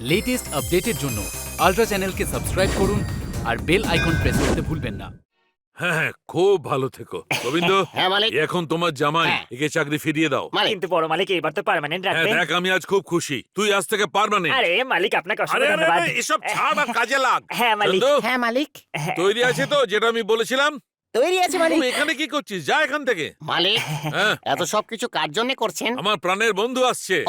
Latest আপডেটের জন্য ultra চ্যানেলকে সাবস্ক্রাইব করুন আর বেল আইকন প্রেস করতে ভুলবেন না। হ্যাঁ হ্যাঁ খুব ভালো থেকো। গোবিন্দ হ্যাঁ, মালিক। এ এখন তোমার জামাই হ্যাঁ। একে চাকরি ফিরিয়ে দাও। মালিক। কিন্তু বড় মালিক এবার তো পার্মানেন্ট হ্যাঁ রাখবে। দেখ আমি আজ খুব খুশি। তুই আজ থেকে পারমানেন্ট আরে মালিক আপনাকে আরে অসংখ্য আরে, ধন্যবাদ। আরে, এসব ছাড় আর কাজে লাগ। হ্যাঁ মালিক। চন্দু, হ্যাঁ মালিক। তৈরি আছে তো যেটা আমি বলেছিলাম? তৈরি আছে মালিক। তুই এখানে কি করছিস? যা এখান থেকে। মালিক হ্যাঁ। এত সবকিছু কার জন্য করছেন? আমার প্রাণের বন্ধু আসছে।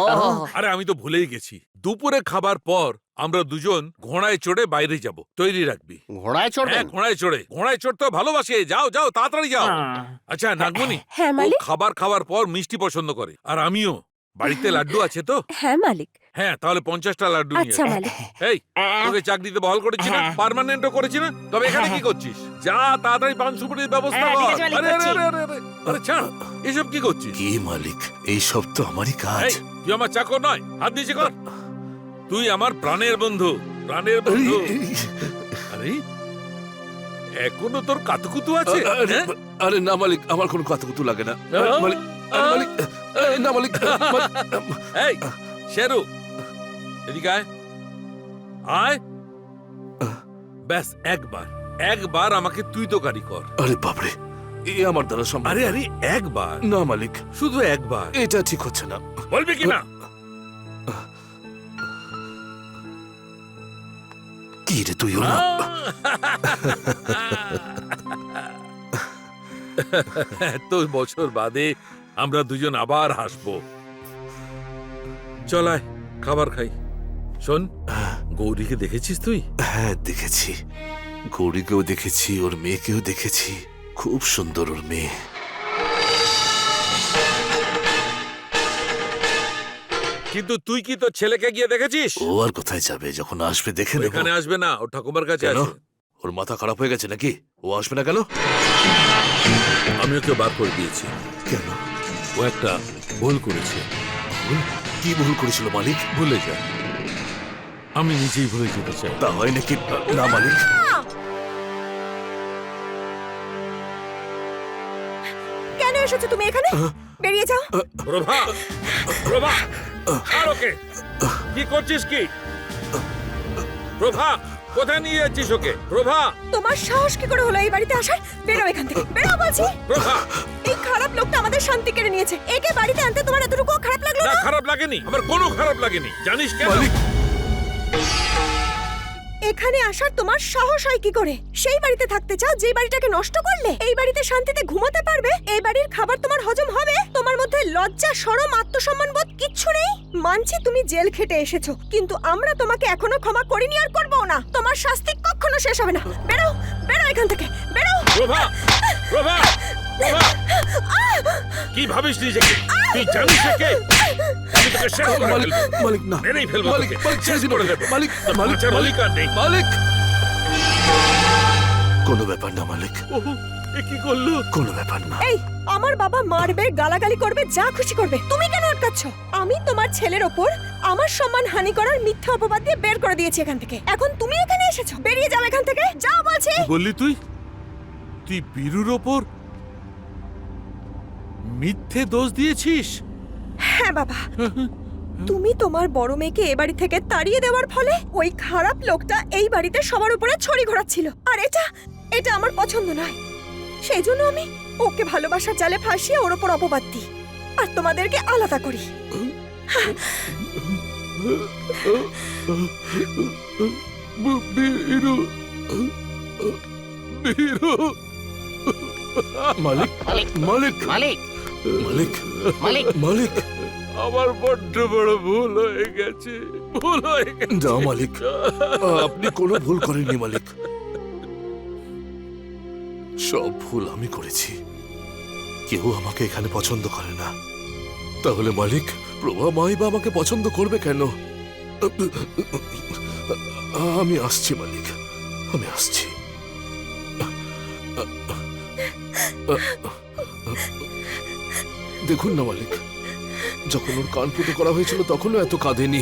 আরে আমি তো ভুলেই গেছি। দুপুরে খাবার পর আমরা দুজন ঘোড়ায় চড়ে বাইরে যাব। তৈরি রাখবি। ঘোড়ায় হ্যাঁ চড়বেন ঘোড়ায় চড়ে। ঘোড়ায় চড়তে ভালোবাসে। যাও যাও তাড়াতাড়ি যাও। হ্যাঁ। আচ্ছা নাগমণি হ্যাঁ ও মালিক? খাবার খাওয়ার পর মিষ্টি পছন্দ করে। আর আমিও। বাড়িতে লাড্ডু আছে তো? হ্যাঁ মালিক। হ্যাঁ তাহলে পঞ্চাশটা লাড্ডু নিয়ে আচ্ছা আয়। মালিক। এই তোকে চাকরিতে বহাল করেছি না হ্যাঁ। পার্মানেন্টও করেছি না? তবে এখানে কি করছিস? যা তাড়াতাড়ি পান সুপুরির ব্যবস্থা হ্যাঁ, ঠিক কর। আছে, মালিক, আরে আরে করছি। আরে আরে, ছাড় এসব কি করছিস? কি মালিক? এই সব তো আমারই কাজ। এই তুই আমার চাকর নয় হাত নিচে কর। তুই আমার প্রাণের বন্ধু প্রাণের বন্ধু। আরে এখনও তোর কাতুকুতু আছে? আরে, হ্যাঁ? আরে না মালিক আমার কোনো কথা কুতু লাগে না। আহ? মালিক মালিক না মালিক মালিক, এই শেরু এদিকে আয়। আয়। ব্যাস একবার একবার আমাকে তুই তো গাড়ি কর। আরে বাপরে এ আমার দ্বারা সম্ভব আরে আরে একবার। না মালিক শুধু একবার। এটা ঠিক হচ্ছে না। বলবি কি না? কি রে তুইও না এত বছর বাদে আমরা দুজন আবার হাসব। চলায় খাবার খাই। শোন গৌরীকে দেখেছিস তুই? হ্যাঁ দেখেছি। গৌরীকেও দেখেছি ওর মেয়েকেও দেখেছি। খুব সুন্দর ওর মেয়ে। কিন্তু তুই কি তোর ছেলেকে গিয়ে দেখেছিস? ও আর কোথায় যাবে? যখন আসবে দেখে নেব। এখানে আসবে না ও ঠাকুমার কাছে কেন? আছে ওর মাথা খারাপ হয়ে গেছে নাকি? ও আসবে না কেন? আমি ওকে বার করে দিয়েছি। কেন? ও একটা ভুল করেছে। কি ভুল করেছিল মালিক? ভুলে যা। আমি নিজেই ভুলে যেতে চাই। তা হয় নাকি? না মালিক। কেন এসেছ তুমি এখানে? বেরিয়ে যাও। প্রভা প্রভা আর ওকে। কি করছিস কি? প্রভা কোথায় নিয়ে যাচ্ছিস ওকে? প্রভা! তোমার সাহস কি করে হলো এই বাড়িতে আসার? বেরো এখান থেকে। বেরো বলছি। প্রভা! এই খারাপ লোকটা আমাদের শান্তি কেড়ে নিয়েছে। একে বাড়িতে আনতে তোমার এতটুকু খারাপ লাগল না না? খারাপ লাগেনি। আমার কোনো খারাপ লাগেনি। জানিস কেন? মালিক এখানে আসার তোমার সাহস হয় কি করে? সেই বাড়িতে থাকতে চাও, যে বাড়িটাকে নষ্ট করলে? এই বাড়িতে শান্তিতে ঘুমাতে পারবে? এই বাড়ির খাবার তোমার হজম হবে? তোমার মধ্যে লজ্জা শরম আত্মসম্মান বোধ কিচ্ছু নেই? মানছি তুমি জেল খেটে এসেছ, কিন্তু আমরা তোমাকে এখনও ক্ষমা করিনি আর করব না। তোমার শাস্তি কখনো শেষ হবে না। বেরো বেরো এখান থেকে, বেরো। প্রভা প্রভা। কি ভাবিস নিজেকে? তুই জানিস কে আমি তোকে শেষ করে মালিক মালিক না। মেরেই ফেলব মালিক মালিক দিন করে ওকে। মালিক মালিক মালিক অধিকার নেই। মালিক। কোনো ব্যাপার না মালিক। কি করল? কোনো ব্যাপার না। এই আমার বাবা মারবে গালাগালি করবে যা খুশি করবে। তুমি কেন আটকাচ্ছ? আমি তোমার ছেলের ওপর আমার সম্মান হানি করার মিথ্যা অপবাদ দিয়ে বের করে দিয়েছি এখান থেকে। এখন তুমি এখানে এসেছ। বেরিয়ে যাও এখান থেকে। যাও বলছি। বললি তুই? তুই বীরুর ওপর মিথ্যে দোষ দিয়েছিস? হ্যাঁ বাবা। তুমি তোমার বড় মেয়েকে এ বাড়ি থেকে তাড়িয়ে দেওয়ার ফলে ওই খারাপ লোকটা এই বাড়িতে সবার উপরে ছড়ি ঘোরাচ্ছিল। আর এটা এটা আমার পছন্দ নয়। সেই জন্য আমি ওকে ভালোবাসার জালে ফাঁসিয়ে ওর ওপর অপবাদ দিই। আর তোমাদেরকে আলাদা করি। মালিক। মালিক। মালিক। মালিক? মালিক। মালিক? মালিক আমার বড্ড বড় ভুল হয়ে গেছে। ভুল হয়ে গেছে। মালিক। আপনি কোনো ভুল করেননি মালিক। সব ভুল আমি করেছি। কেউ আমাকে এখানে পছন্দ করে না। তাহলে মালিক প্রভা মাই বা আমাকে পছন্দ করবে কেন? আমি আসছি মালিক। আমি আসছি। দেখুন না, মালিক। যখন ওর কান ফুটো করা হয়েছিল, তখনও এত কাঁদেনি।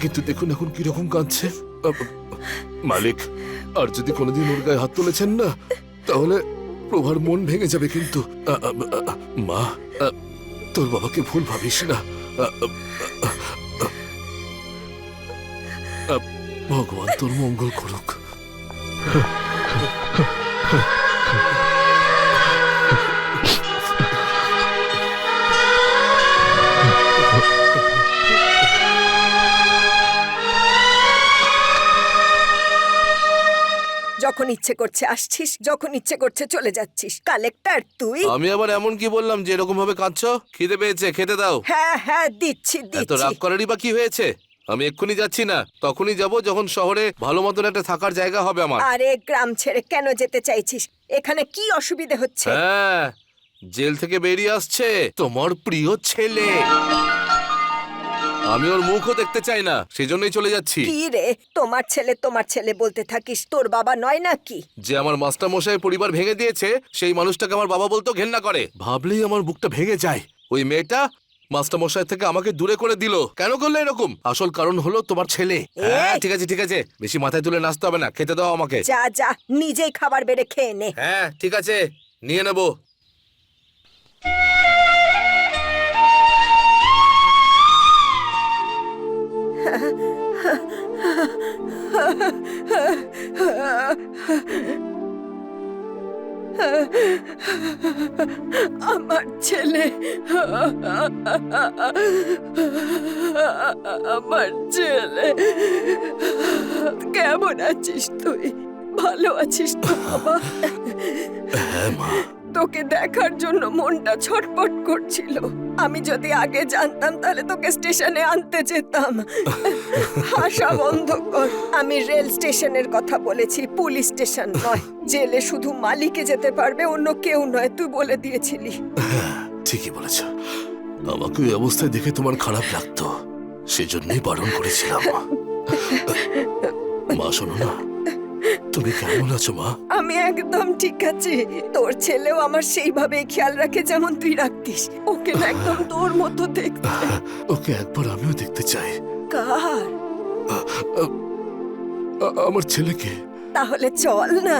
কিন্তু দেখুন এখন কীরকম কাঁদছে। মালিক, আর যদি কোনোদিন ওর গায়ে হাত তুলেছেন না, তাহলে প্রভার মন ভেঙে যাবে কিন্তু। মা তোর বাবাকে ভুল ভাবিস না। ভগবান তোর মঙ্গল করুক। যখন ইচ্ছে করছে আসছিস যখন ইচ্ছে করছে চলে যাচ্ছিস। কালেক্টর তুই? আমি আবার এমন কি বললাম যে এরকম ভাবে কাঁদছো? খিদে পেয়েছে খেতে দাও। হ্যাঁ হ্যাঁ দিচ্ছি এত দিচ্ছি। রাগ করারই বা কি হয়েছে? আমি এক্ষুনি যাচ্ছি না তখনই যাব যখন শহরে ভালো মতন একটা থাকার জায়গা হবে আমার। আরে গ্রাম ছেড়ে কেন যেতে চাইছিস? এখানে কি অসুবিধে হচ্ছে? হ্যাঁ জেল থেকে বেরিয়ে আসছে তোমার প্রিয় ছেলে। আমি ওর মুখও দেখতে চাই না সেজন্যই চলে যাচ্ছি। কি রে? তোমার ছেলে তোমার ছেলে বলতে থাকিস তোর বাবা নয় নাকি? যে আমার মাস্টার মশাই পরিবার ভেঙে দিয়েছে সেই মানুষটাকে আমার বাবা বলতো ঘেন্না করে। ভাবলেই আমার বুকটা ভেঙে যায়। ওই মেয়েটা মাস্টার মশাই থেকে আমাকে দূরে করে দিল। কেন করলে এরকম? আসল কারণ হলো তোমার ছেলে। হ্যাঁ ঠিক আছে ঠিক আছে। বেশি মাথায় তুলে নাচতে হবে না খেতে দাও আমাকে। যা যা নিজেই খাবার বেড়ে খেয়ে নে। হ্যাঁ ঠিক আছে নিয়ে নেব। আমার ছেলে আমার ছেলে। কেমন আছিস তুই? ভালো আছিস তো বাবা? হ্যাঁ মা। তোকে দেখার জন্য মনটা ছটপট করছিল। আমি যদি আগে জানতাম, তাহলে তোকে স্টেশনে আনতে যেতাম। হাসা বন্ধ কর। আমি রেল স্টেশনের কথা বলেছি, পুলিশ স্টেশন নয়। জেলে শুধু মালিকে যেতে পারবে, অন্য কেউ নয়, তুই বলে দিয়েছিলি। ঠিকই বলেছ। আমাকে ওই অবস্থায় দেখে তোমার খারাপ লাগতো। সেজন্যই বারণ করেছিলাম। মা, শোনো না। তুমি কেমন আছো মা? আমি একদম ঠিক আছি। তোর ছেলেও আমার সেইভাবে খেয়াল রাখে যেমন তুই রাখতিস। ওকে না একদম তোর মতো দেখতে। ওকে একবার আমিও দেখতে চাই। কার? আমার ছেলেকে। তাহলে চল না।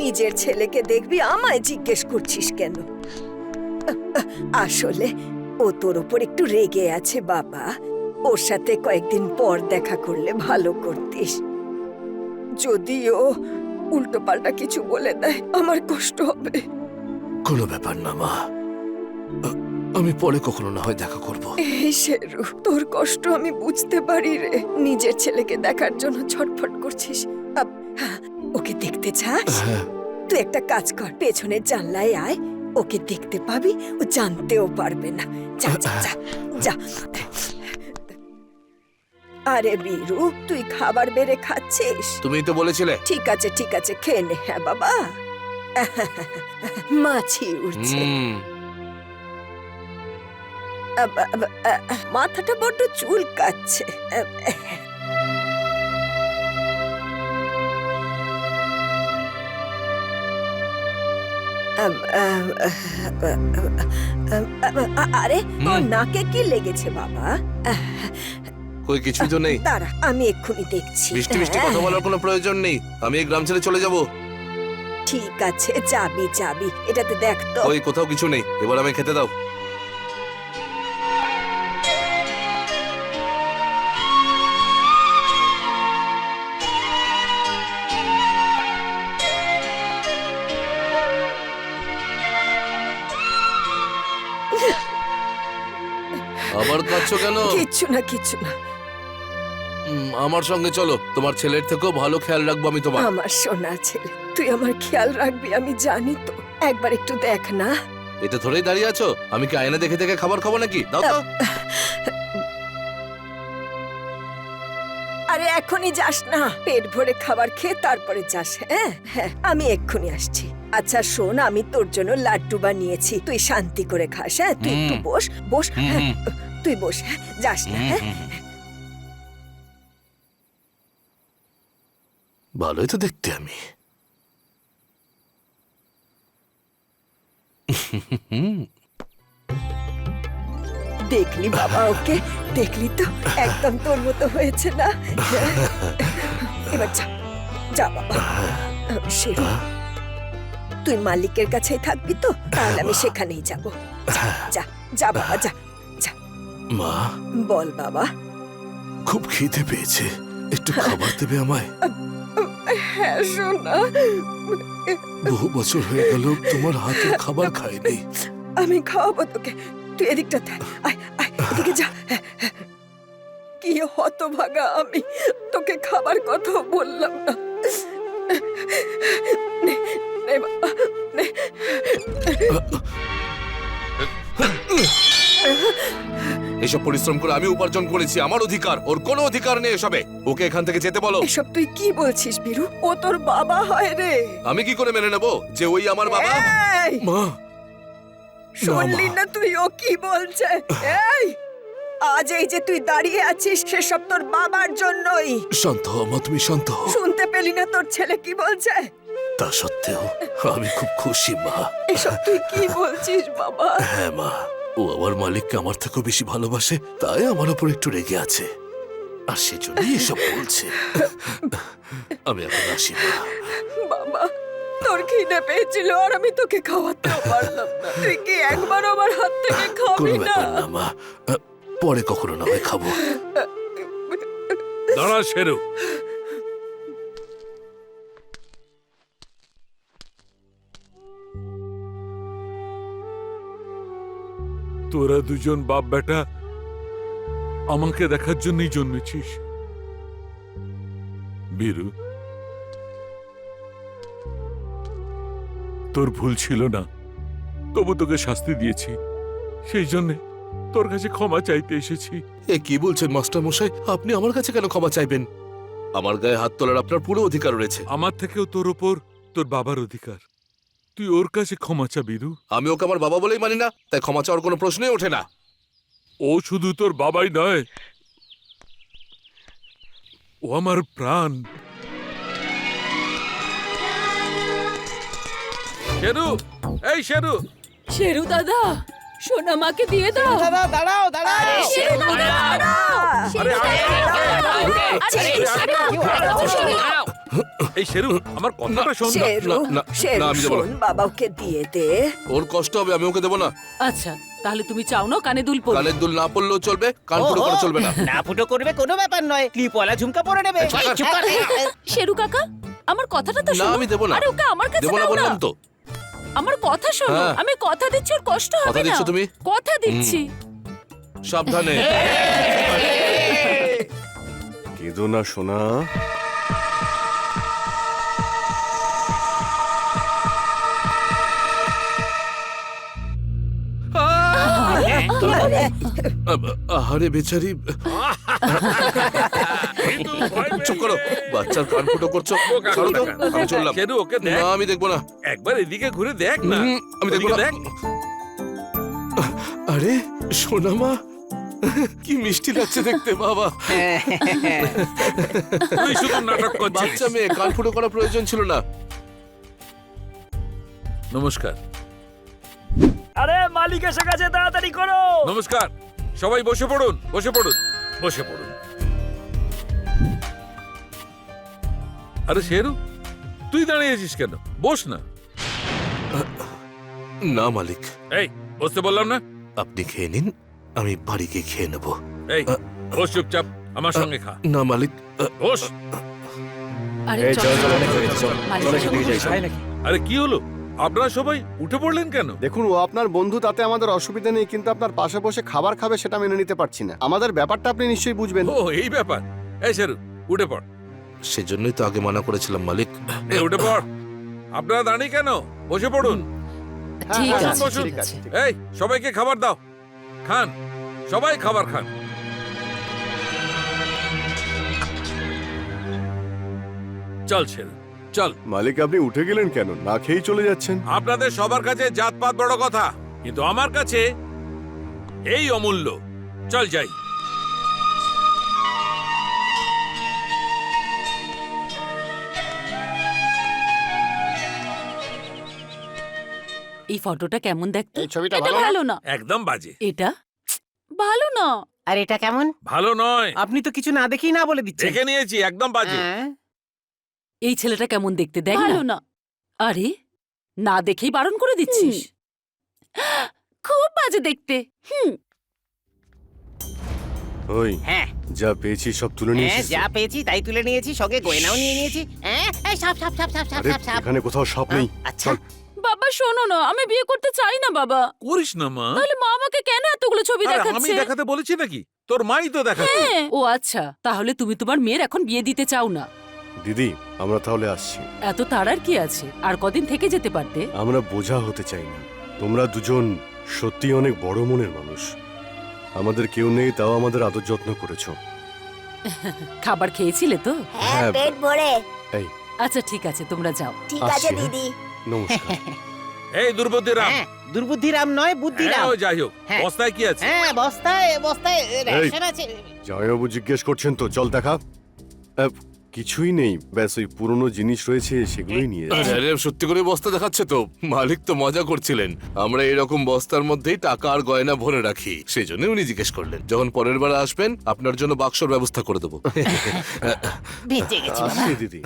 নিজের ছেলেকে দেখবি আমায় জিজ্ঞেস করছিস কেন? আসলে ও তোর ওপর একটু রেগে আছে বাবা। ওর সাথে কয়েকদিন পর দেখা করলে ভালো করতিস। যদিও উল্টো পাল্টা কিছু বলে দেয় আমার কষ্ট হবে। কোনো ব্যাপার না মা। আমি পরে কখনো না হয় দেখা করব। এই শেরু তোর কষ্ট আমি বুঝতে পারি রে। নিজের ছেলেকে দেখার জন্য ছটফট করছিস। হ্যাঁ, ওকে দেখতে চাস? হ্যাঁ। তুই একটা কাজ কর পেছনের জানলায় আয়। ওকে দেখতে পাবি ও জানতেও পারবে না। যা যা যা যা। আরে বীরু তুই খাবার বেড়ে খাচ্ছিস তুমি তো বলেছিলে ঠিক আছে ঠিক আছে খেয়ে নে হ্যাঁ বাবা মাছি উঠছে হুম আব, আব, আ, আ, মাথাটা বড্ড চুল কাচ্ছে আরে তোর নাকে কি লেগেছে বাবা কই কিছুই তো নেই। দাঁড়া আমি এক্ষুনি দেখছি। মিষ্টি মিষ্টি কথা হ্যাঁ, বলার কোনো প্রয়োজন নেই। আমি এই গ্রাম ছেড়ে চলে যাব। ঠিক আছে যাবি যাবি। এটাতে দেখ তো। ওই কোথাও কিছু নেই। এবার আমি খেতে দাও। আবার কাঁদছো কেন? কিচ্ছু না কিচ্ছু না। আমার সঙ্গে চলো। তোমার ছেলের থেকেও ভালো খেয়াল রাখব আমি তোমার। আমার সোনা ছেলে তুই আমার খেয়াল রাখবি আমি জানি তো। একবার একটু দেখ না। এটা ধরেই দাঁড়িয়ে আছো? আমি কি আয়না দেখে দেখে খাবার খাব নাকি? দাও তো। আরে এখনই যাস না। পেট ভরে খাবার খেয়ে তারপরে যাস হ্যাঁ? হ্যাঁ আমি এক্ষুনি আসছি। আচ্ছা শোন আমি তোর জন্য লাড্ডু বানিয়েছি। তুই শান্তি করে খাস হ্যাঁ? তুই একটু। বস বস হ্যাঁ। তুই বস হ্যাঁ? যাস না হ্যাঁ? ভালোই তো দেখতে আমি। দেখলি বাবা ওকে? দেখলি তো? একদম তোর মতো হয়েছে না? এবার যা যা বাবা। শিরু তুই মালিকের কাছেই থাকবি তো? তাহলে আমি সেখানেই যাব। যা যা বাবা যা। মা? বল বাবা। খুব খিদে পেয়েছে। একটু খাবার দেবে আমায়? হ্যাঁ সোনা বহু বছর হয়ে গেল তোমার হাতের খাবার খাইনি। আমি খাওয়াবো তোকে। তুই এদিকটা দেখ আয় আয় এদিকে যা। কি হতভাগা আমি। তোকে খাবার কথা বললাম না। নে, নে বাবা, নে। এসব পরিশ্রম করে আমি উপার্জন করেছি আমার অধিকার ওর কোনো অধিকার নেই এসবে। ওকে এখান থেকে যেতে বলো। এসব তুই কি বলছিস বীরু? ও তোর বাবা হয় রে। আমি কি করে মেনে নেব যে ওই আমার বাবা? এই, মা! শুনলি না তুই ও কি বলছে? এই! আজ এই যে তুই দাঁড়িয়ে আছিস সেসব তোর বাবার জন্যই। শান্ত হও মা তুমি শান্ত হও শুনতে পেলি না তোর ছেলে কি বলছে? তা সত্ত্বেও আমি খুব খুশি মা। এসব তুই কি বলছিস বাবা? হ্যাঁ মা। ও আমার মালিককে আমার থেকেও বেশি ভালোবাসে তাই আমার উপর একটু রেগে আছে। আর সেজন্যই এসব বলছে। আমি এখন আসি বাবা তোর খিদে পেয়েছিল আর আমি তোকে খাওয়াতেও পারলাম না। তুই কি একবার আমার হাত থেকে খাবি না? ব্যাপার না মা। পরে কখনো না হয় খাব। দাঁড়া শেরু। তোরা দুজন বাপ বেটা আমাকে দেখার জন্যই জন্মেছিস। বীরু তোর ভুল ছিল না। তবু তোকে শাস্তি দিয়েছি। সেই জন্যে তোর কাছে ক্ষমা চাইতে এসেছি। এ কি বলছেন মাস্টার মশাই আপনি আমার কাছে কেন ক্ষমা চাইবেন? আমার গায়ে হাত তোলার আপনার পুরো অধিকার রয়েছে। আমার থেকেও তোর ওপর তোর বাবার অধিকার। তুই ওর কাছে ক্ষমা চা বীরু আমি ওকে আমার বাবা বলেই মানি না তাই ক্ষমা চাওয়ার কোনো প্রশ্নই ওঠে না ও শুধু তোর বাবাই নয় ও আমার প্রাণ শেরু এই শেরু শেরু দাদা সোনা মাকে দিয়ে দাও দাদা দাঁড়াও দাঁড়াও শেরু দাদা আরে, আরে, শেরু এই শেরু আমার কথাটা শোন না। শেরু না, না, শেরু না, আমি দেবো না। শোন বাবাকে দিয়ে দে ওর কষ্ট হবে আমি ওকে দেবো না আচ্ছা তাহলে তুমি চাও না কানে দুল পড়বে কানের দুল না পড়লেও চলবে কান পুরো করা চলবে না না ফুটো করবে কোনো ব্যাপার নয় ক্লিপওয়ালা ঝুমকা পরে নেবে চুপ কর। চুপ কর। শেরু কাকা আমার কথাটা তো না, শোনো আমি দেবো না। আরে ওকে আমার কাছে দেবো না দাও বললাম তো আমার কথা শোনো হ্যাঁ। আমি কথা দিচ্ছি ওর কষ্ট হবে কথা দিচ্ছ তুমি? কথা দিচ্ছি সাবধানে কেঁদো না সোনা আহারে বেচারি। চুপ করো বাচ্চার কান ফুটো করছ। ছাড়ো তো, আমি চললাম। শেরু ওকে দেখ। না আমি দেখব না। একবার এদিকে ঘুরে দেখ না। আমি দেখব দেখ। আরে সোনামা কি মিষ্টি লাগছে দেখতে বাবা। তুই শুধু নাটক করছিস। বাচ্চা মেয়ে কান ফুটো করা প্রয়োজন ছিল না। নমস্কার। আরে মালিক এসে গেছে তাড়াতাড়ি করো। নমস্কার। সবাই বসে পড়ুন বসে পড়ুন। বসে পড়ুন। আরে শেরু তুই দাঁড়িয়েছিস কেন? বস না। না মালিক। এই বসতে বললাম না? আপনি খেয়ে নিন আমি বাড়ি গিয়ে খেয়ে নেব। এই বস চুপচাপ আমার সঙ্গে খা। না মালিক। বস। আরে চল চল অনেক হয়েছে, আরে কি হলো? আপনারা সবাই উঠে পড়লেন কেন? দেখুন ও আপনার বন্ধু তাতে আমাদের অসুবিধা নেই কিন্তু আপনার পাশে বসে খাবার খাবে সেটা মেনে নিতে পারছি না। আমাদের ব্যাপারটা আপনি নিশ্চয়ই বুঝবেন। ও এই ব্যাপার। এই শেরু উঠে পড়। সেজন্যই তো আগে মানা করেছিলাম মালিক। এই উঠে পড়। আপনারা দাঁড়িয়ে কেন? বসে পড়ুন। হ্যাঁ, ঠিক আছে, বসুন, ঠিক আছে। এই সবাইকে খাবার দাও। খান সবাই খাবার খান। চল শেরু। চল। মালিক আপনি উঠে গেলেন কেন? না খেয়েই চলে যাচ্ছেন। আপনাদের সবার কাছে জাতপাত বড় কথা কিন্তু আমার কাছে এই অমূল্য। চল যাই। এই ফটোটা কেমন দেখতে? এই ছবিটা এটা ভালো? না? ভালো না। একদম বাজে। এটা? ভালো না। আর এটা কেমন? ভালো নয়। আপনি তো কিছু না দেখেই না বলে দিচ্ছেন। দেখে নিয়েছি একদম বাজে। হ্যাঁ। এই ছেলেটা কেমন দেখতে দেখ ভালো না। আরে না দেখেই বারণ করে দিচ্ছিস? খুব বাজে দেখতে। হুম। ওই হ্যাঁ। যা পেয়েছি সব তুলে হ্যাঁ যা পেয়েছি তাই তুলে নিয়েছি সঙ্গে গয়নাও নিয়ে নিয়েছি। হ্যাঁ? এই সাপ সাপ সাপ সাপ সাপ আরে সাপ সাপ। এখানে কোথাও সাপ নেই। আচ্ছা। বাবা শোনো না আমি বিয়ে করতে চাই না বাবা। করিস না মা। তাহলে মা আমাকে কেন এতগুলো ছবি আরে আমি দেখাচ্ছে দেখাতে বলেছি নাকি? তোর মাই তো দেখাচ্ছে। হ্যাঁ। ও আচ্ছা তাহলে তুমি তোমার মেয়ের এখন বিয়ে দিতে চাও না। দিদি আমরা তাহলে আসছি। এত তাড়ার কি আছে? আর কদিন থেকে যেতে পারতে? আমরা বোঝা হতে চাই না। তোমরা দুজন সত্যি অনেক বড় মনের মানুষ। আমাদের কেউ নেই তাও আমাদের আদর যত্ন করেছ। খাবার খেয়েছিলে তো? হ্যাঁ, পেট ভরে। আচ্ছা ঠিক আছে তোমরা যাও। ঠিক আছে, আছে, দিদি। নমস্কার। এই দুর্বতী রাম হ্যাঁ দুর্বুদ্ধিরাম নয় বুদ্ধিরাম। হ্যাঁ, ও যাই হোক। হ্যাঁ। বস্তায় কি আছে? হ্যাঁ বস্তায় বস্তায় রেশন আছে। জিজ্ঞেস করছেন তো চল দেখা। কিছুই নেই ব্যাস ওই পুরনো জিনিস রয়েছে সেগুলোই নিয়ে আরে আরে, সত্যি করে বস্তা দেখাচ্ছে তো মালিক তো মজা করছিলেন আমরা এরকম বস্তার মধ্যেই টাকা আর গয়না ভরে রাখি সেই জন্য উনি জিজ্ঞেস করলেন যখন পরের বার আসবেন আপনার জন্য বাক্সর ব্যবস্থা করে দেবো বেঁচে গেছি বাবা আসছি দিদি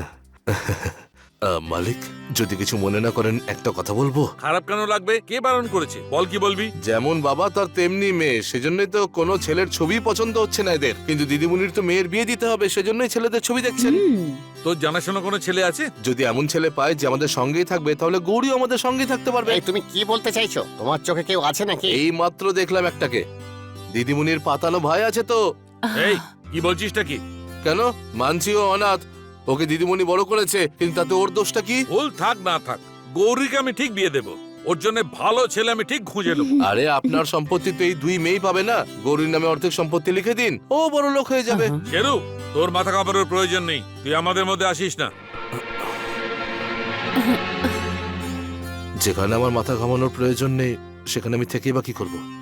মালিক যদি কিছু মনে না করেন একটা কথা বলব? খারাপ কেন লাগবে? কে বারণ করেছে? বল কি বলবি? যেমন বাবা তার তেমনি মেয়ে সেজন্যই তো কোনো ছেলের ছবি পছন্দ হচ্ছে না এদের। কিন্তু দিদিমণির তো মেয়ের বিয়ে দিতে হবে সেজন্যই ছেলেদের ছবি দেখছেন। তোর জানাশোনা কোনো ছেলে আছে? যদি এমন ছেলে পায় যে আমাদের সঙ্গেই থাকবে তাহলে গৌরীও আমাদের সঙ্গেই থাকতে পারবে। এই তুমি কি বলতে চাইছো? তোমার চোখে কেউ আছে নাকি? এই মাত্র দেখলাম একটাকে। দিদিমণির পাতানো ভাই আছে তো। এই কি বলছিসটা কি? কেন? মানছি ও অনাথ। ওকে দিদিমণি বড় করেছে কিন্তু তাতে ওর দোষটা কি? ভুল থাক না থাক। গৌরীকে আমি ঠিক বিয়ে দেব। ওর জন্য ভালো ছেলে আমি ঠিক খুঁজে নেব। আরে আপনার সম্পত্তি তো এই দুই মেয়েই পাবে না? গৌরীর নামে অর্ধেক সম্পত্তি লিখে দিন ও বড় লোক হয়ে যাবে। শেরু তোর মাথা কাপড়ের প্রয়োজন নেই। তুই আমাদের মধ্যে আসিস না। যেখানে আমার মাথা ঘামানোর প্রয়োজন নেই সেখানে আমি থেকে বা কি করব?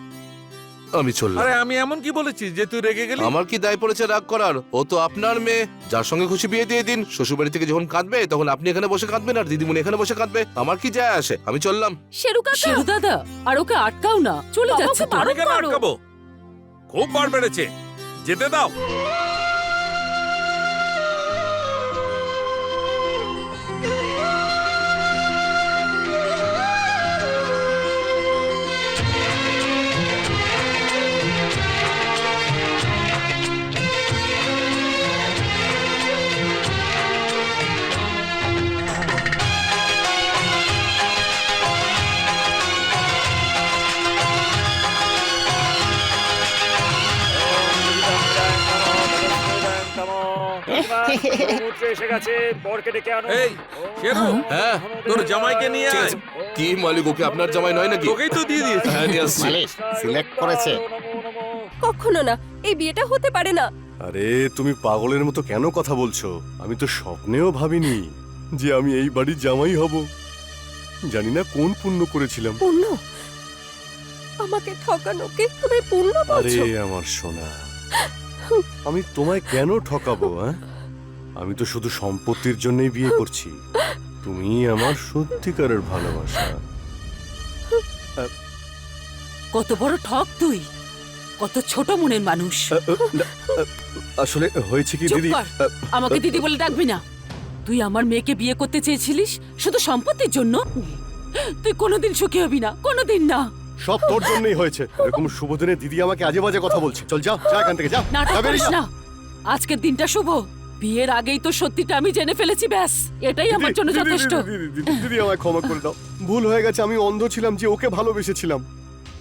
আমি চললাম। আরে আমি এমন কি বলেছি যে তুই রেগে গেলি? আমার কি দায় পড়েছে রাগ করার? ও তো আপনার মেয়ে। যার সঙ্গে খুশি বিয়ে দিয়ে দিন। শ্বশুর বাড়ি থেকে যখন কাঁদবে তখন আপনি এখানে বসে কাঁদবেন আর দিদিমণি এখানে বসে কাঁদবে। আমার কি যায় আসে? আমি চললাম। শেরু কাকা! শেরু দাদা আর ওকে আটকাও না। চলে যাচ্ছে তো। আমি কেন আটকাবো। খুব বার বেড়েছে। যেতে দাও। সমুদ্রে এসে গেছে বরকে ডেকে আনো। এই শেরু। হ্যাঁ। তোর জামাইকে নিয়ে আয়। কি মালিক ওকে আপনার জামাই নয় নাকি? তোকেই তো দিয়ে দিয়েছি। হ্যাঁ নিয়ে আসছি। সিলেক্ট করেছে। কখনো না এই বিয়েটা হতে পারে না। আরে তুমি পাগলের মতো কেন কথা বলছো? আমি তো স্বপ্নেও ভাবিনি যে আমি এই বাড়ির জামাই হব। জানি না কোন পুণ্য করেছিলাম। পূর্ণ আমাকে ঠকানোকে তুমি পূর্ণ আরে আমার সোনা। আমি তোমায় কেন ঠকাবো হ্যাঁ? আমি তো শুধু সম্পত্তির জন্যই বিয়ে করছি। তুমি আমার সত্যিকারের ভালোবাসা। কত বড় ঠক তুই। কত ছোট মনের মানুষ। আসলে হয়েছে কি দিদি? আমাকে দিদি বলে ডাকবি না। তুই আমার মেয়েকে বিয়ে করতে চেয়েছিলিস শুধু সম্পত্তির জন্য? তুই কোনোদিন সুখী হবি না কোনোদিন না। সব তোর জন্যই হয়েছে। এরকম শুভ দিনে দিদি আমাকে আজে বাজে কথা বলছে। চল যা যা এখান থেকে যা। নাটক করিস যা। না। আজকের দিনটা শুভ। বিয়ের আগেই তো সত্যিটা আমি জেনে ফেলেছি ব্যাস। এটাই আমার জন্য যথেষ্ট। দিদি, আমায় ক্ষমা করে দাও। ভুল হয়ে গেছে আমি অন্ধ ছিলাম যে ওকে ভালোবেসেছিলাম।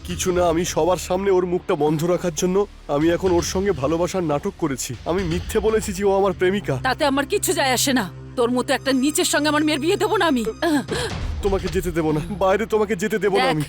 কিছু না আমি সবার সামনে ওর মুখটা বন্ধ রাখার জন্য আমি এখন ওর সঙ্গে ভালোবাসার নাটক করেছি। আমি মিথ্যে বলেছি যে ও আমার প্রেমিকা। তাতে আমার কিচ্ছু যায় আসে না। তোর মতো একটা নিচের সঙ্গে আমার মেয়ের বিয়ে দেবো না আমি। তোমাকে যেতে দেবো না। বাইরে তোমাকে যেতে দেবো না আমি।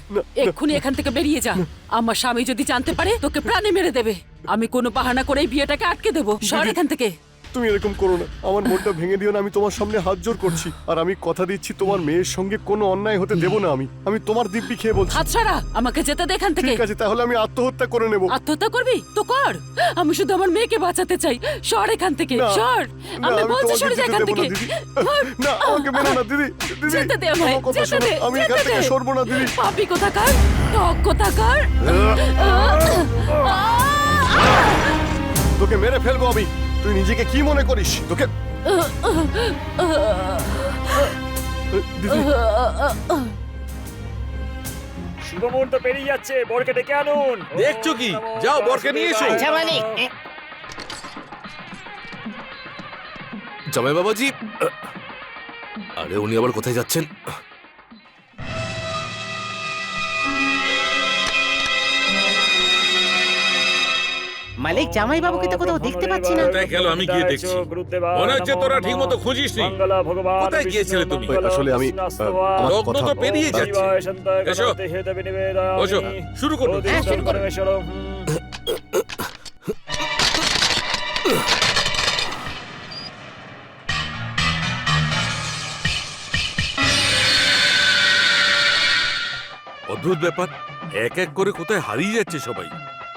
এক্ষুনি এখান থেকে বেরিয়ে যা। আমার স্বামী যদি জানতে পারে তোকে প্রাণে মেরে দেবে। আমি কোনো বাহানা করে এই বিয়েটাকে আটকে দেবো। সর এখান থেকে। তুমি এরকম করো না। আমার মনটা ভেঙে দিও না আমি তোমার সামনে হাত জোর করছি। আর আমি কথা দিচ্ছি তোমার মেয়ের সঙ্গে কোনো অন্যায় হতে দেবো না আমি। আমি তোমার দিব্যি খেয়ে বলছি। হাত ছাড়া আমাকে যেতে দে এখান থেকে। ঠিক আছে তাহলে আমি আত্মহত্যা করে নেব। আত্মহত্যা করবি? তো কর। আমি শুধু আমার মেয়েকে বাঁচাতে চাই। সর এখান থেকে না, সর। না, আমি বলছি তোমাকে সরে যা যেতে এখান দেবো থেকে। না, দিদি। ধর। না আমাকে মেরো না দিদি। দিদি যেতে দে আমায়, আমার কথা যেতে শোনো। দে, আমি এখান থেকে দে। সরবো না দিদি। পাপি কোথাকার? টক কোথাকার? তোকে মেরে ফেলব আমি। তুই নিজেকে কি মনে করিস? তোকে দিদি। শুভ মুহূর্ত পেরিয়ে যাচ্ছে বরকে ডেকে আনুন। দেখছ কি? যাও বরকে নিয়ে এসো। আচ্ছা মালিক জামাই বাবাজি আরে উনি আবার কোথায় যাচ্ছেন? মালিক জামাই বাবুকে তো কোথাও দেখতে পাচ্ছি না। কোথায় গেল? আমি গিয়ে দেখছি। মনে হচ্ছে তোরা ঠিক মতো খুঁজিসনি। কোথায় গিয়েছিলে তুমি? আসলে আমি, লগ্ন তো পেরিয়ে যাচ্ছে। এসো। বসো, শুরু করুন। হ্যাঁ, শুরু করুন। অদ্ভুত ব্যাপার। এক এক করে কোথায় হারিয়ে যাচ্ছে সবাই?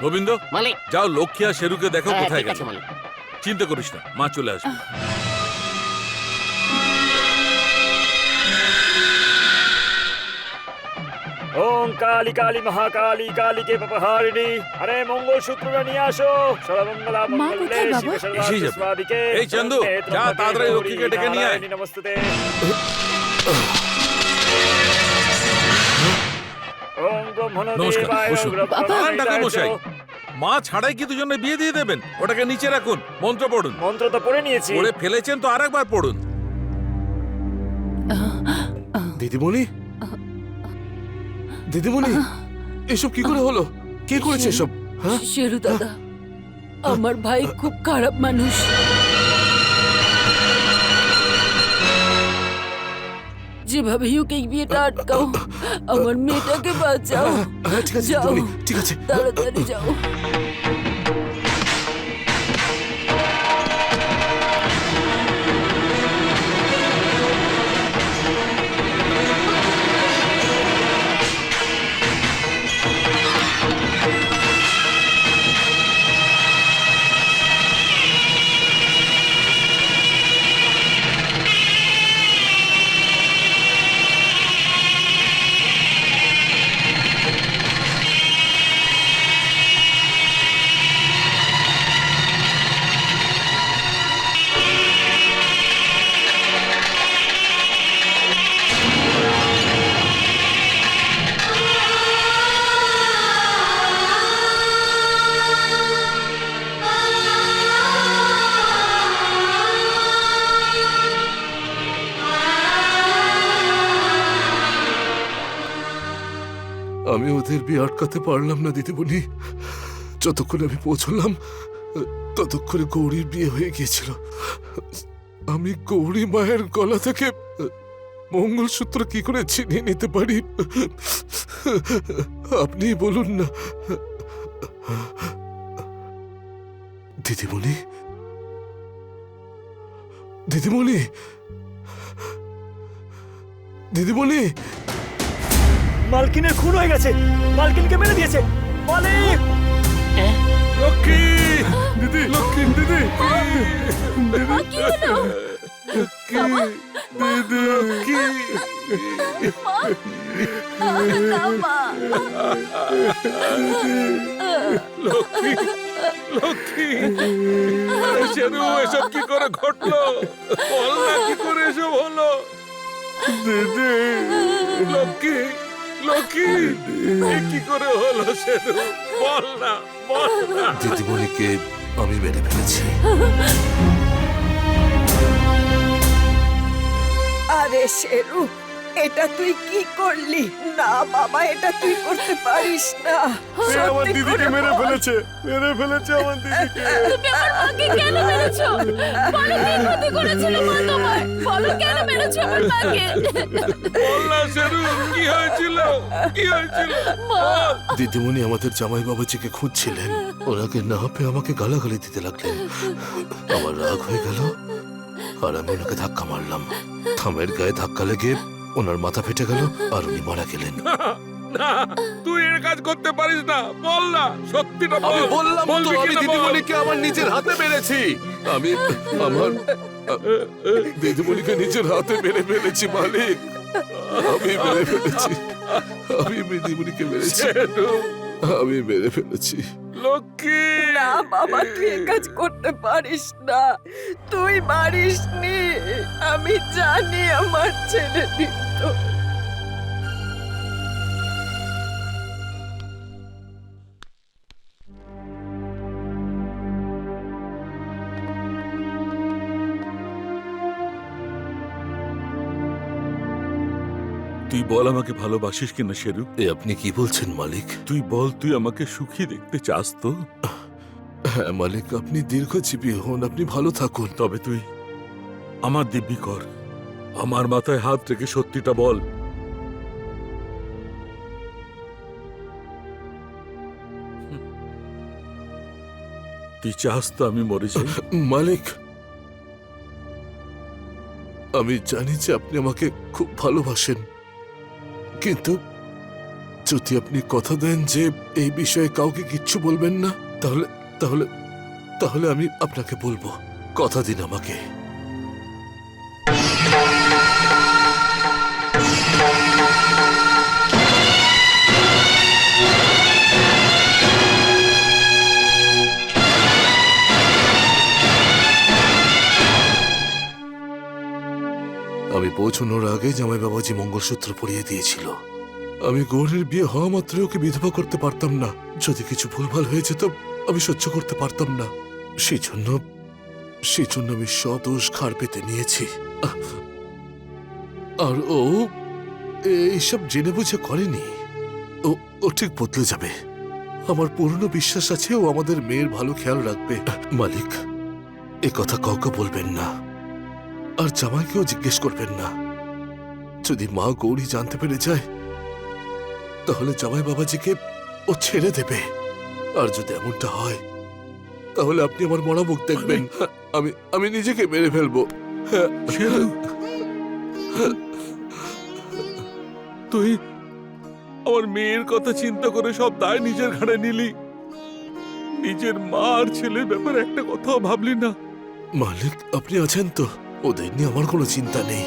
গোবিন্দ মালিক। যাও লক্ষ্মী আর শেরুকে দেখো হ্যাঁ, কোথায় ঠিক গেল আছে মালিক। চিন্তা করিস না মা চলে আসবে। ওম কালী কালী মহাকালী কালীকে পাপহারিণী। আরে মঙ্গল সূত্রটা নিয়ে আসো। সর্বমঙ্গলা মা মঙ্গলে কোথায় বাবা? শিবে এসেই যাবে। স্বাদিকে এই চান্দু, যা তাড়াতাড়ি লক্ষ্মীকে ডেকে নিয়ে আয়। নারায়ণী নমস্কার, বসুন। মশাই। মা ছাড়াই কি দুজনে বিয়ে দিয়ে দেবেন? ওটাকে নিচে রাখুন মন্ত্র পড়ুন। মন্ত্র তো পড়ে নিয়েছি। পড়ে ফেলেছেন তো আরেকবার পড়ুন। দিদিমণি? দিদিমণি এসব কি করে হলো? কে করেছে এসব? হ্যাঁ? শেরু দাদা আমার ভাই খুব খারাপ মানুষ। যেভাবে হোক এই বিয়েটা আটকাও আমার মেয়েটাকে বাঁচাও হ্যাঁ ঠিক আছে যাও দিদিমণি ঠিক আছে তাড়াতাড়ি যাও আমি আটকাতে পারলাম না, দিদিমণি। যতক্ষণে আমি পৌঁছলাম, ততক্ষণে গৌরীর বিয়ে হয়ে গিয়েছিল। আমি গৌরী মায়ের গলা থেকে মঙ্গলসূত্র কি করে ছিনিয়ে নিতে পারি? আপনি বলুন না। দিদিমণি? দিদিমণি? দিদিমণি? মালকিনের খুন হয়ে গেছে। মালকিনকে মেরে দিয়েছে। মালিক লক্ষ্মী! দিদি লক্ষ্মী দিদি! মা, কি দিদি লক্ষ্মী! লক্ষ্মী এসব কি করে ঘটলো? বল না কি করে এসব হলো? দিদি লক্ষ্মী! কি? করে হলো শেরু বল না বল না। দিদিমণিকে আমি মেরে ফেলেছি। আরে শেরু এটা তুই কি করলি? না বাবা এটা তুই করতে পারিস না। সে আমার দিদিকে করে মেরে ফেলেছে মেরে ফেলেছে আমার দিদিকে। তুমি আমার মাকে কেন মেরেছো? বলো কি ক্ষতি করেছিল মা তোমার? বলো কেন মেরেছো আমার মাকে? বল না শেরু কি হয়েছিল? কি হয়েছিল? দিদিমণি আমাদের জামাই বাবাজিকে খুঁজছিলেন। ওনাকে না পেয়ে আমাকে গালাগালি দিতে লাগলেন। আমার রাগ হয়ে গেল আর আমি ওনাকে ধাক্কা মারলাম। থামের গায়ে ধাক্কা লেগে ওনার মাথা ফেটে গেল আর উনি মারা গেলেন। না তুই এর কাজ করতে পারিস না। বল না সত্যিটা বল। আমি বললাম তো আমি দিদিমণিকে আমার নিজের হাতে মেরেছি। আমি আমার দিদিমণিকে নিজের হাতে মেরে ফেলেছি মালিক। আমি মেরে ফেলেছি। আমি দিদিমণিকে মেরেছি। আমি মেরে ফেলেছি। লক্ষ্মী! না বাবা তুই কাজ করতে পারিস না। তুই পারিস নি আমি জানি আমার ছেলে তুই বল আমাকে ভালোবাসিস কিনা শেরু। এ আপনি কি বলছেন মালিক? তুই বল তুই আমাকে সুখী দেখতে চাস তো? হ্যাঁ মালিক আপনি দীর্ঘজীবী হন আপনি ভালো থাকুন। তবে তুই আমার দিব্যি কর। আমার মাথায় হাত রেখে সত্যিটা বল। তুই চাস তো আমি মরে যাই? মালিক, আমি জানি যে আপনি আমাকে খুব ভালোবাসেন। কিন্তু যদি আপনি কথা দেন যে এই বিষয়ে কাউকে কিচ্ছু বলবেন না, তাহলে তাহলে তাহলে আমি আপনাকে বলব। কথা দিন আমাকে। আমি পৌঁছানোর আগে জামাই বাবাজি মঙ্গলসূত্র পরিয়ে দিয়েছিল। আমি গৌরের বিয়ে হওয়া মাত্র ওকে বিধবা করতে পারতাম না। যদি কিছু ভুলভাল হয়ে যেত, আমি সহ্য করতে পারতাম না। সেই জন্য সেই জন্য আমি সব দোষ ঘাড় পেতে নিয়েছি। আর ও এইসব জেনে বুঝে করেনি। ও ও ঠিক বদলে যাবে। আমার পুরনো বিশ্বাস আছে ও আমাদের মেয়ের ভালো খেয়াল রাখবে। মালিক, এ কথা কাউকে বলবেন না। আর জামাইকেও জিজ্ঞেস করবেন না। যদি মা গৌরী জানতে পেরে যায় তাহলে জামাই বাবাজিকে ও ছেড়ে দেবে। আর যদি এমনটা হয় তাহলে আপনি আমার মরা মুখ দেখবেন। আমি আমি নিজেকে মেরে ফেলব। তুই আমার মেয়ের কথা চিন্তা করে সব দায় নিজের ঘাড়ে নিলি। নিজের মা আর ছেলের ব্যাপারে একটা কথাও ভাবলি না। মালিক আপনি আছেন তো? ওদের নিয়ে আমার কোনো চিন্তা নেই।